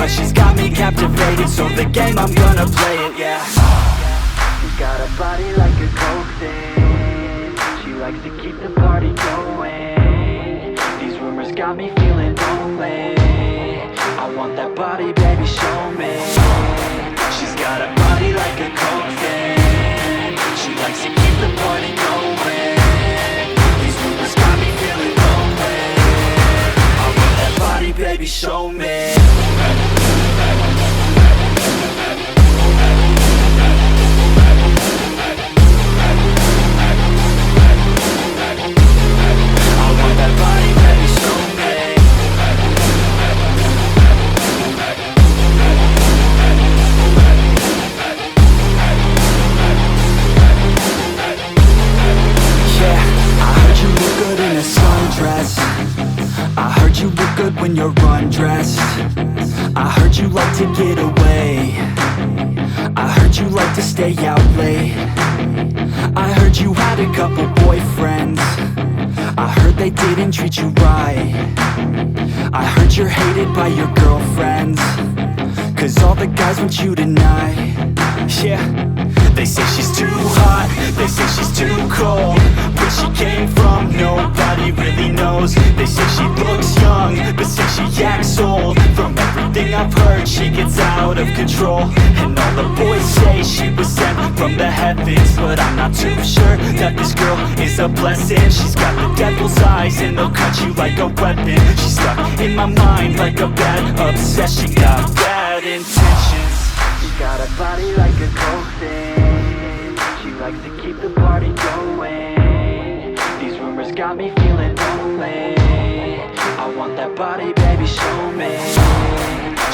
But she's got me captivated, so the game I'm gonna play it, yeah. She's got a body like a coke thing She likes to keep the party going. These rumors got me feeling lonely. I want that body, baby, show me. She's got a body like a coke thing She likes to keep the party going. These rumors got me feeling lonely. I want that body, baby, show me you look good when you're undressed. I heard you like to get away. I heard you like to stay out late. I heard you had a couple boyfriends. I heard they didn't treat you right. I heard you're hated by your girlfriends. Cause all the guys want you tonight. Yeah. They say she's too hot. They say she's too cold. Where she came from Nobody really knows. They say she looks She gets out of control. And all the boys say she was sent from the heavens But I'm not too sure That this girl is a blessing. She's got the devil's eyes And they'll cut you like a weapon. She's stuck in my mind Like a bad obsession. Got bad intentions. She's got a body like a thing She likes to keep the party going. These rumors got me feeling lonely. I want that body,